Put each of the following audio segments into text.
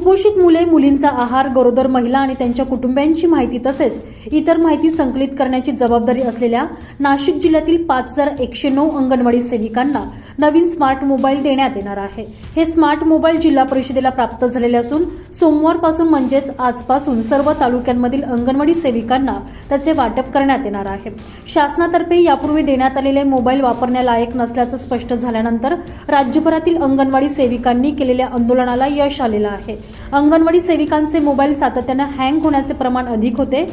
कुपोषित मुले मुलींचा आहार गरोदर महिला आणि त्यांच्या कुटुंबियांची माहिती तसेच इतर माहिती संकलित करण्याची जबाबदारी असलेल्या नाशिक जिल्ह्यातील पाच हजार एकशे नऊ अंगणवाडी सेविकांना नवीन स्मार्ट मोबाईल देण्यात येणार आहे. हे स्मार्ट मोबाईल जिल्हा परिषदेला प्राप्त झालेले असून सोमवारपासून म्हणजेच आजपासून सर्व तालुक्यांमधील अंगणवाडी सेविकांना त्याचे वाटप करण्यात येणार आहे. शासनातर्फे यापूर्वी देण्यात आलेले मोबाईल वापरण्यालायक नसल्याचं स्पष्ट झाल्यानंतर राज्यभरातील अंगणवाडी सेविकांनी केलेल्या आंदोलनाला यश आलेलं आहे. अंगणवाडी सेविकांचे मोबाईल सातत्यानं हँग होण्याचे प्रमाण अधिक होते.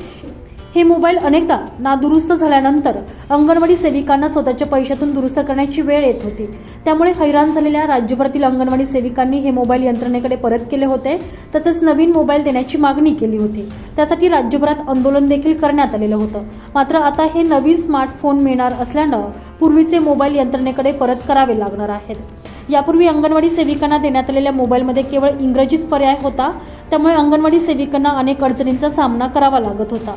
हे मोबाईल अनेकदा नादुरुस्त झाल्यानंतर अंगणवाडी सेविकांना स्वतःच्या पैशातून दुरुस्त करण्याची वेळ येत होती. त्यामुळे हैराण झालेल्या राज्यभरातील अंगणवाडी सेविकांनी हे मोबाईल यंत्रणेकडे परत केले होते तसेच नवीन मोबाईल देण्याची मागणी केली होती. त्यासाठी राज्यभरात आंदोलन देखील करण्यात आलेलं होतं. मात्र आता हे नवीन स्मार्टफोन मिळणार असल्यानं पूर्वीचे मोबाईल यंत्रणेकडे परत करावे लागणार आहेत. यापूर्वी अंगणवाडी सेविकांना देण्यात आलेल्या मोबाईलमध्ये केवळ इंग्रजीच पर्याय होता त्यामुळे अंगणवाडी सेविकांना अनेक अडचणींचा सामना करावा लागत होता.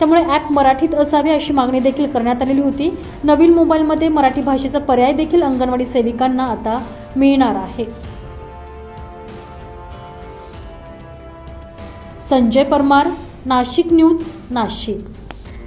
त्यामुळे ॲप मराठीत असावे अशी मागणी देखील करण्यात आलेली होती. नवीन मोबाईलमध्ये मराठी भाषेचा पर्याय देखील अंगणवाडी सेविकांना आता मिळणार आहे. संजय परमार नाशिक न्यूज नाशिक.